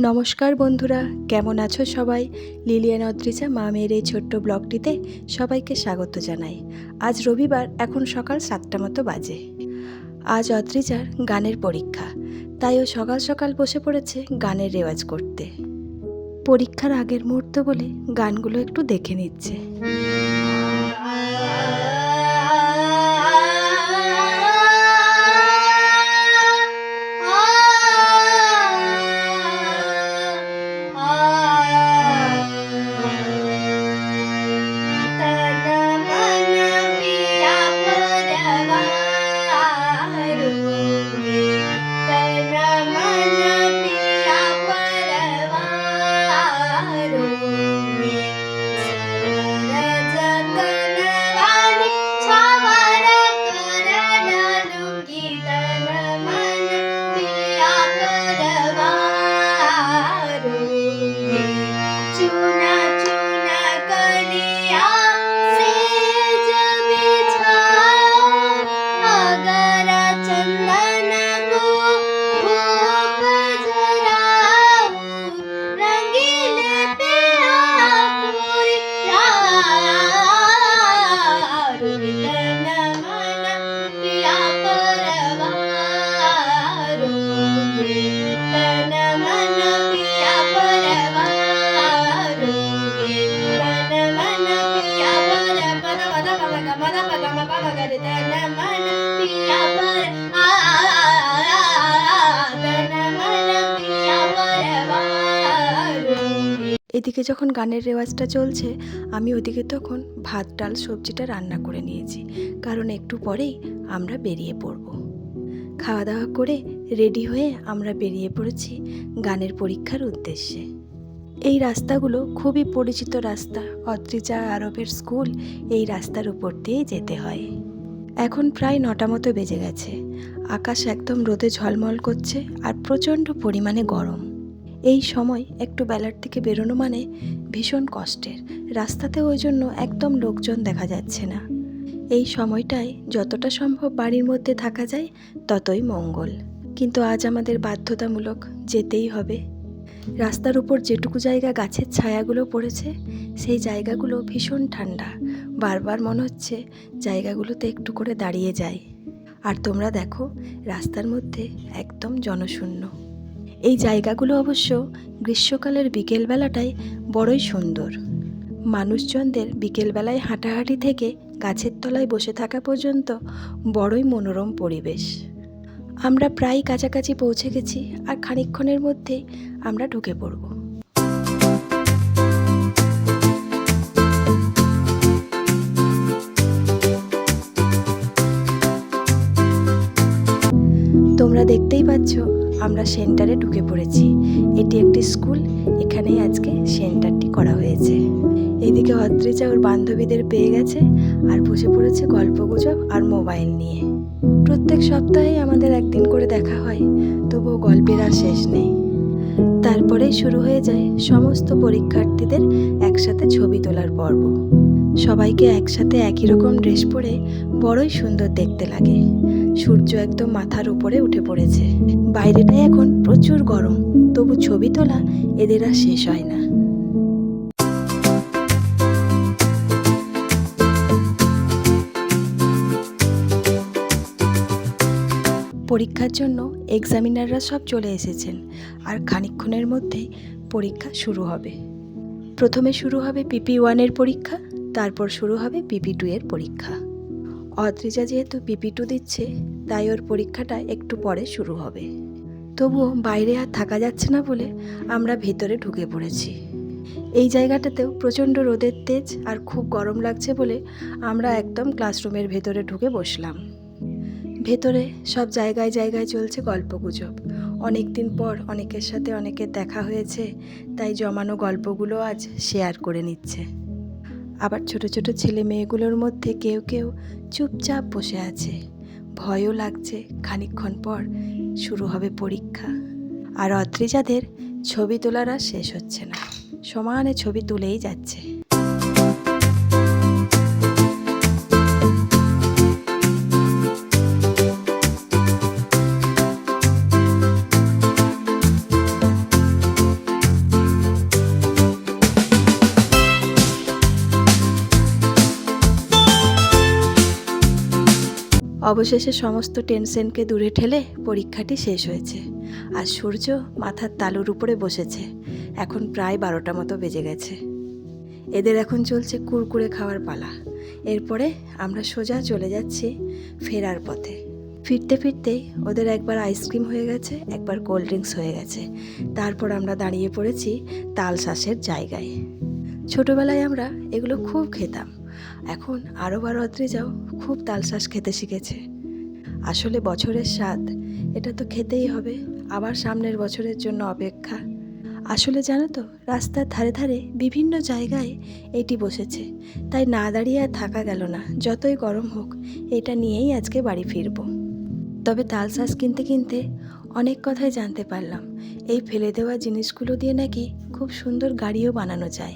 নমস্কার বন্ধুরা, কেমন আছো সবাই? লিলিয়ান অদ্রিজা, মা মেয়ের এই ছোট্ট ব্লগটিতে সবাইকে স্বাগত জানাই। আজ রবিবার, এখন সকাল সাতটা মতো বাজে। আজ অদ্রিজার গানের পরীক্ষা তাই ও সকাল সকাল বসে পড়েছে গানের রেওয়াজ করতে। পরীক্ষার আগের মুহূর্ত বলে গানগুলো একটু দেখে নিচ্ছে। Namah এদিকে যখন গানের রেওয়াজটা চলছে, আমি ওদিকে তখন ভাত, ডাল, সবজিটা রান্না করে নিয়েছি, কারণ একটু পরেই আমরা বেরিয়ে পড়ব। খাওয়া দাওয়া করে রেডি হয়ে আমরা বেরিয়ে পড়েছি গানের পরীক্ষার উদ্দেশ্যে। এই রাস্তাগুলো খুবই পরিচিত রাস্তা অদ্রিজা আরবের স্কুল এই রাস্তার উপর দিয়ে যেতে হয়। এখন প্রায় নটা মতো বেজে গেছে। আকাশ একদম রোদে ঝলমল করছে আর প্রচণ্ড পরিমাণে গরম। এই সময় একটু বেলার থেকে বেরোনো মানে ভীষণ কষ্টের। রাস্তাতে ওই জন্য একদম লোকজন দেখা যাচ্ছে না। এই সময়টায় যতটা সম্ভব বাড়ির মধ্যে থাকা যায়, ততই মঙ্গল। কিন্তু আজ আমাদের বাধ্যতামূলক যেতেই হবে। রাস্তার উপর যেটুকু জায়গা গাছের ছায়াগুলো পড়েছে, সেই জায়গাগুলো ভীষণ ঠান্ডা। বারবার মনে হচ্ছে জায়গাগুলোতে একটু করে দাঁড়িয়ে যায় আর তোমরা দেখো, রাস্তার মধ্যে একদম জনশূন্য। এই জায়গাগুলো অবশ্য গ্রীষ্মকালের বিকেলবেলাটায় বড়ই সুন্দর। মানুষজনদের বিকেলবেলায় হাঁটাহাঁটি থেকে গাছের তলায় বসে থাকা পর্যন্ত বড়ই মনোরম পরিবেশ। আমরা প্রায় কাছাকাছি পৌঁছে গেছি আর খানিকক্ষণের মধ্যে আমরা ঢুকে পড়ব। তোমরা দেখতেই পাচ্ছ আমরা সেন্টারে ঢুকে পড়েছি। এটি একটি স্কুল, এখানেই আজকে সেন্টারটি করা হয়েছে। এদিকে অদ্রিজা ওর বান্ধবীদের পেয়ে গেছে আর বসে পড়েছে গল্পগুজব আর মোবাইল নিয়ে। প্রত্যেক সপ্তাহে আমাদের একদিন করে দেখা হয়, তবুও গল্পের আর শেষ নেই। তারপরেই শুরু হয়ে যায় সমস্ত পরীক্ষার্থীদের একসাথে ছবি তোলার পর্ব। সবাইকে একসাথে একই রকম ড্রেস পরে বড়ই সুন্দর দেখতে লাগে। সূর্য একদম মাথার উপরে উঠে পড়েছে। বাইরেটায় এখন প্রচুর গরম, তবু ছবি তোলা এদের আর শেষ হয় না। পরীক্ষার জন্য এক্সামিনাররা সব চলে এসেছেন আর খানিকক্ষণের মধ্যেই পরীক্ষা শুরু হবে। প্রথমে শুরু হবে পিপি ওয়ানের পরীক্ষা তারপর শুরু হবে পিপি টু এর পরীক্ষা। অদ্রিজা যেহেতু পিপি টু দিচ্ছে, তাই ওর পরীক্ষাটা একটু পরে শুরু হবে। তবুও বাইরে আর থাকা যাচ্ছে না বলে আমরা ভেতরে ঢুকে পড়েছি। এই জায়গাটাতেও প্রচণ্ড রোদের তেজ আর খুব গরম লাগছে বলে আমরা একদম ক্লাসরুমের ভেতরে ঢুকে বসলাম। ভেতরে সব জায়গায় জায়গায় চলছে গল্পগুজব। অনেক দিন পর অনেকের সাথে অনেকের দেখা হয়েছে, তাই জমানো গল্পগুলো আজ শেয়ার করে নিচ্ছে। আবার ছোট ছোট ছেলে মেয়েগুলোর মধ্যে কেউ কেউ চুপচাপ বসে আছে। ভয়ও লাগছে খানিকক্ষণ পর শুরু হবে পরীক্ষা। আর অত্রিজাদের ছবি তোলার আর শেষ হচ্ছে না। সমানে ছবি তুলেই যাচ্ছে। অবশেষে সমস্ত টেনশনকে দূরে ঠেলে পরীক্ষাটি শেষ হয়েছে। আর সূর্য মাথার তালুর উপরে বসেছে। এখন প্রায় বারোটা মতো বেজে গেছে। এদের এখন চলছে কুরকুরে খাওয়ার পালা। এরপরে আমরা সোজা চলে যাচ্ছি ফেরার পথে। ফিরতে ফিরতেই ওদের একবার আইসক্রিম হয়ে গেছে, একবার কোল্ড ড্রিঙ্কস হয়ে গেছে। তারপর আমরা দাঁড়িয়ে পড়েছি তাল শ্বাসের জায়গায়। ছোটোবেলায় আমরা এগুলো খুব খেতাম। এখন আরও বারো যাও, খুব তালশ্বাস খেতে শিখেছে। আসলে বছরের স্বাদ, এটা তো খেতেই হবে, আবার সামনের বছরের জন্য অপেক্ষা। আসলে জানো তো, রাস্তার ধারে ধারে বিভিন্ন জায়গায় এটি বসেছে, তাই না দাঁড়িয়ে আর থাকা গেল না, যতই গরম হোক, এটা নিয়েই আজকে বাড়ি ফিরবো। তবে তালশ্বাস কিনতে কিনতে অনেক কথাই জানতে পারলাম, এই ফেলে দেওয়া জিনিসগুলো দিয়ে নাকি খুব সুন্দর গাড়িও বানানো যায়।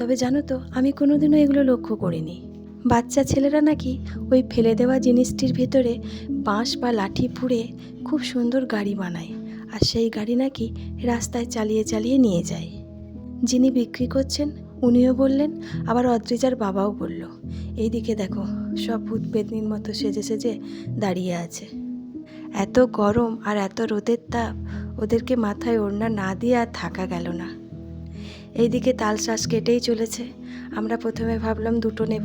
তবে জানো তো, আমি কোনোদিনও এগুলো লক্ষ্য করিনি। বাচ্চা ছেলেরা নাকি ওই ফেলে দেওয়া জিনিসটির ভেতরে বাঁশ বা লাঠি পুড়ে খুব সুন্দর গাড়ি বানায়, আর সেই গাড়ি নাকি রাস্তায় চালিয়ে চালিয়ে নিয়ে যায়। যিনি বিক্রি করছেন, উনিও বললেন, আবার অদ্রিজার বাবাও বলল, এইদিকে দেখো, সব ভূত পেতনির মতো সেজে সেজে দাঁড়িয়ে আছে। এত গরম আর এত রোদের তাপ, ওদেরকে মাথায় ওড়না না দিয়ে আর থাকা গেল না। এইদিকে তাল শ্বাস কেটেই চলেছে। আমরা প্রথমে ভাবলাম দুটো নেব।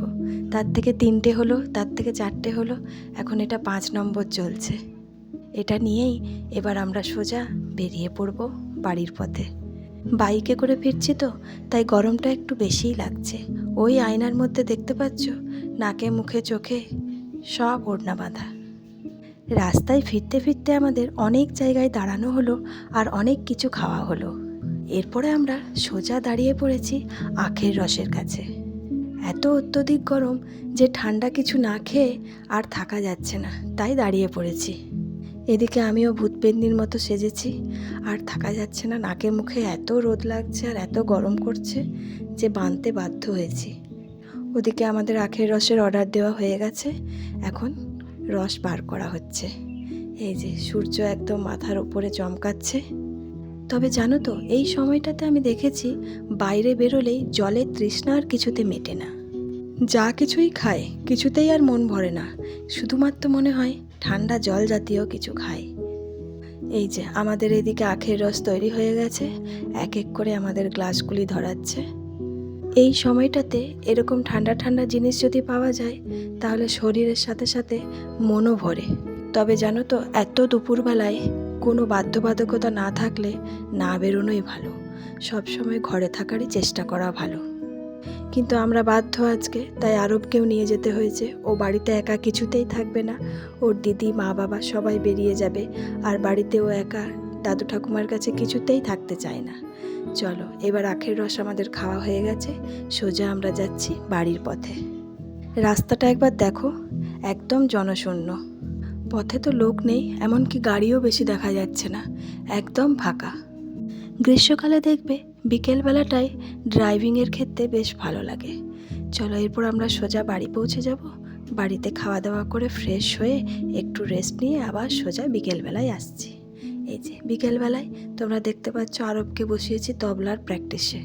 তার থেকে তিনটে হলো, তার থেকে চারটে হলো। এখন এটা পাঁচ নম্বর চলছে। এটা নিয়েই এবার আমরা সোজা বেরিয়ে পড়ব বাড়ির পথে। বাইকে করে ফিরছি তো, তাই গরমটা একটু বেশিই লাগছে। ওই আয়নার মধ্যে দেখতে পাচ্ছ? নাকে, মুখে, চোখে সব ওড়না বাঁধা। রাস্তায় ফিরতে ফিরতে আমাদের অনেক জায়গায় দাঁড়ানো হলো আর অনেক কিছু খাওয়া হলো। এরপরে আমরা সোজা দাঁড়িয়ে পড়েছি আখের রসের কাছে। এত অত্যধিক গরম যে ঠান্ডা কিছু না খেয়ে আর থাকা যাচ্ছে না, তাই দাঁড়িয়ে পড়েছি। এদিকে আমিও ভূতপেন্দির মতো সেজেছি, আর থাকা যাচ্ছে না নাকে মুখে এত রোদ লাগছে আর এত গরম করছে যে বাঁধতে বাধ্য হয়েছি। ওদিকে আমাদের আখের রসের অর্ডার দেওয়া হয়ে গেছে, এখন রস বার করা হচ্ছে। এই যে সূর্য একদম মাথার উপরে চমকাচ্ছে তবে জানো তো, এই সময়টাতে আমি দেখেছি বাইরে বেরোলেই জলের তৃষ্ণা আর কিছুতে মেটে না। যা কিছুই খায়, কিছুতেই আর মন ভরে না। শুধুমাত্র মনে হয় ঠান্ডা জল জাতীয় কিছু খায়। এই যে, আমাদের এদিকে আখের রস তৈরি হয়ে গেছে, এক এক করে আমাদের গ্লাসগুলি ধরাচ্ছে। এই সময়টাতে এরকম ঠান্ডা ঠান্ডা জিনিস যদি পাওয়া যায়, তাহলে শরীরের সাথে সাথে মনও ভরে। তবে জানো তো, এত দুপুরবেলায় কোনো বাধ্যবাধকতা না থাকলে না বেরোনোই ভালো। সবসময় ঘরে থাকারই চেষ্টা করা ভালো। কিন্তু আমরা বাধ্য আজকে, তাই আরবকেও নিয়ে যেতে হয়েছে। ও বাড়িতে একা কিছুতেই থাকবে না। ওর দিদি, মা, বাবা সবাই বেরিয়ে যাবে। আর বাড়িতে ও একা, দাদু ঠাকুমার কাছে কিছুতেই থাকতে চায় না। চলো, এবার আখের রস আমাদের খাওয়া হয়ে গেছে। সোজা আমরা যাচ্ছি বাড়ির পথে। রাস্তাটা একবার দেখো, একদম জনশূন্য। পথে তো লোক নেই, এমনকি গাড়িও বেশি দেখা যাচ্ছে না। একদম ফাঁকা। গ্রীষ্মকালে দেখবে বিকেলবেলাটায় ড্রাইভিংয়ের ক্ষেত্রে বেশ ভালো লাগে। চলো এরপর আমরা সোজা বাড়ি পৌঁছে যাব। বাড়িতে খাওয়া দাওয়া করে ফ্রেশ হয়ে একটু রেস্ট নিয়ে আবার সোজা বিকেলবেলায় আসছি। এই যে বিকেলবেলায় তোমরা দেখতে পাচ্ছ আরবকে বসিয়েছি তবলার প্র্যাকটিসে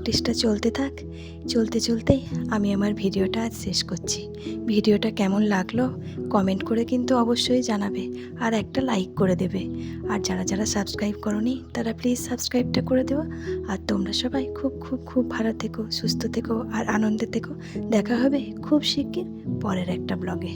প্র্যাকটিসটা চলতে থাক। চলতে চলতেই আমি আমার ভিডিওটা আজ শেষ করছি। ভিডিওটা কেমন লাগল কমেন্ট করে কিন্তু অবশ্যই জানাবে আর একটা লাইক করে দেবে। আর যারা যারা সাবস্ক্রাইব করনি তারা প্লিজ সাবস্ক্রাইবটা করে দেওয়া। আর তোমরা সবাই খুব খুব খুব ভালো থেকো, সুস্থ থেকো আর আনন্দে থেকো। দেখা হবে খুব শিগগির পরের একটা ব্লগে